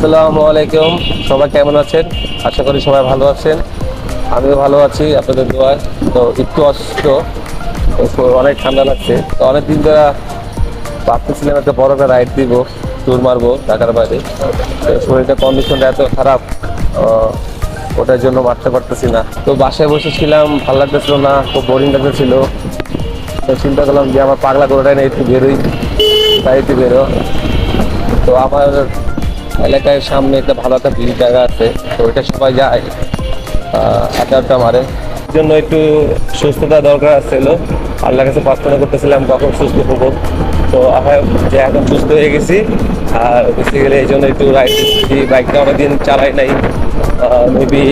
আসসালামু আলাইকুম। সবাই কেমন আছেন? আশা করি সবাই ভালো আছেন। আমিও ভালো আছি, আপনাদের দোয়ায়। তো একটু অসুস্থ অনেক ঠান্ডা লাগছে। তো অনেক দিন ধরে ভাবতেছিলাম একটা বড় একটা রাইড দিব ট্যুর মারবো ঢাকার বাইরে। শরীরটা কন্ডিশনটা এত খারাপ ওটার জন্য মারতে পারতেছি না। তো বাসায় বসেছিলাম, ভালো লাগতেছিল না, খুব বোরিং লাগতেছিল। তো চিন্তা করলাম যে আমার পাগলা গরুটা নিয়ে একটু বেরোই, তাই একটু বেরো। তো আমার এলাকায় সামনে একটা ভালো একটা ভিড় জায়গা আছে, তো ওইটা সবাই যায় আড্ডা মারে। জন্য একটু সুস্থতা দরকার ছিল। আল্লাহ কাছে প্রার্থনা করতেছিলাম, কখন সুস্থ হব। তো আমার যে এখন সুস্থ হয়ে গেছি, আর বেসিক্যালি এই জন্য একটু রাইড বাইকটা অনেকদিন চালাই নাই। মেবি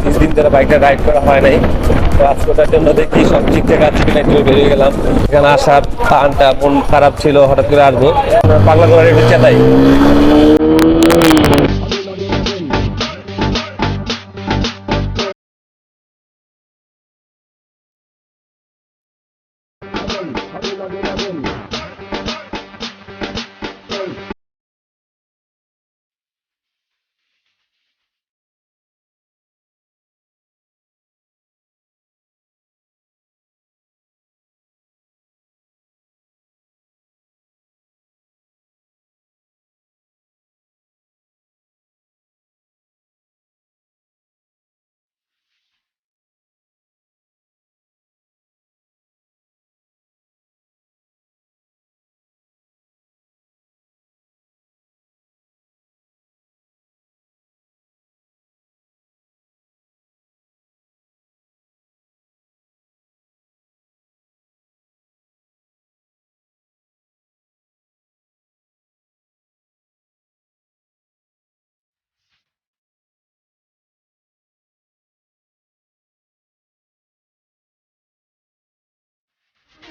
তিরিশ দিন ধরে বাইকটা রাইড করা হয় নাই। তো আজকে জন্য দেখি সব ঠিকঠাক আছে কিনা একটু বেরিয়ে গেলাম। এখানে আসার টানটা মন খারাপ ছিল, হঠাৎ করে আসব। পাগলা করে একটু চেতাই। Baila, baila, baila.